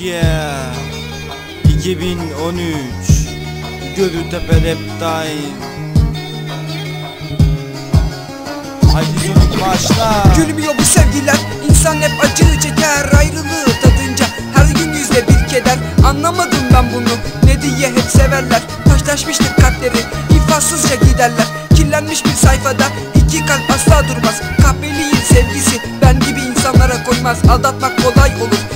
Yeah 2013 Gölütepe Rap Time Haydi sonu başla Gülmüyor bu sevgiler. İnsan hep acı çeker. Ayrılığı tadınca her gün yüzde bir keder. Anlamadım ben bunu. Ne diye hep severler. Taşlaşmıştır kalpleri. İnfassızca giderler. Kirlenmiş bir sayfada iki kalp asla durmaz. Kahveliğin sevgisi Ben gibi insanlara koymaz. Aldatmak kolay olur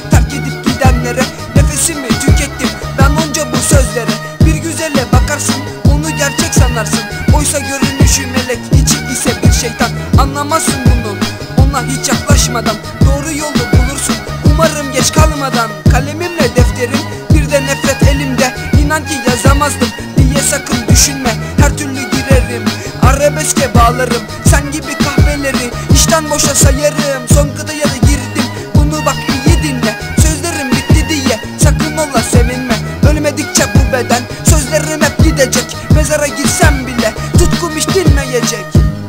Oysa görünüşü melek içi ise bir şeytan. Anlamazsın bunu Ona hiç yaklaşmadan. Doğru yolu bulursun Umarım geç kalmadan. Kalemimle defterim Bir de nefret elimde. İnan ki yazamazdım diye sakın düşünme. Her türlü girerim Arabeske bağlarım. Sen gibi kahveleri işten boşa sayarım. Son kıtaya da girdim Bunu bak iyi dinle. Sözlerim bitti diye Sakın ola sevinme. Ölmedikçe bu beden Sözlerim hep gidecek. Mezara Tutkum dinmeyecek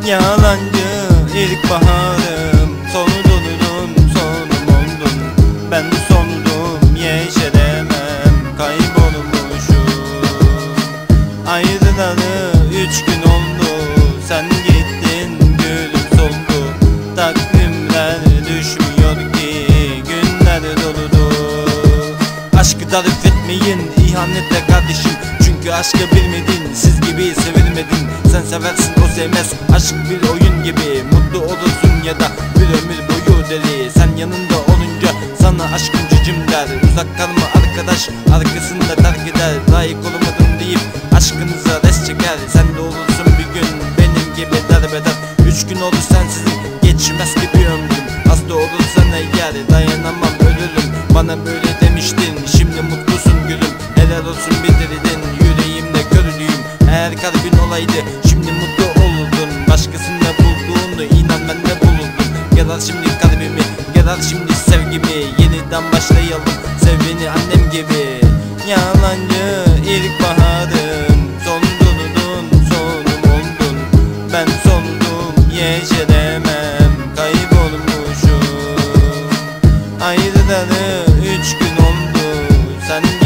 Yalancı ilk baharım Sonu dolurum sonum oldun Ben sonudum yeşeremem. Kaybolmuşum. Ayrılalı üç gün oldu. Sen gittin gülüm soldu Takvimler düşmüyor ki Günler doludu. Aşkı tarif etmeyin ihanetle kardeşim. Çünkü aşkı bilmedin siz gibi sevilmedin. Sen seversin sevmez aşk bir oyun gibi. Mutlu olursun ya da bir ömür boyu deli. Sen yanında olunca sana aşkım cicim der. Uzak kalma arkadaş arkasında terk eder Layık olamadım deyip aşkınıza res çeker. Sen de olursun bir gün benim gibi derbeder Üç gün olur sensizlik geçmez ki bir ömrüm. Hasta olursan eğer dayanamam ölürüm. Bana böyle demiştin şimdi mutlusun gülüm. Helal olsun bitirdin yüreğimde körlüğüm Eğer kalbin olaydı gibi Yeniden başlayalım. Sev beni annem gibi. Yalancı ilk baharım Son dunudun sonum oldun Ben sondum yeşeremem. Kaybolmuşum. Ayrılalı üç gün oldu. Sen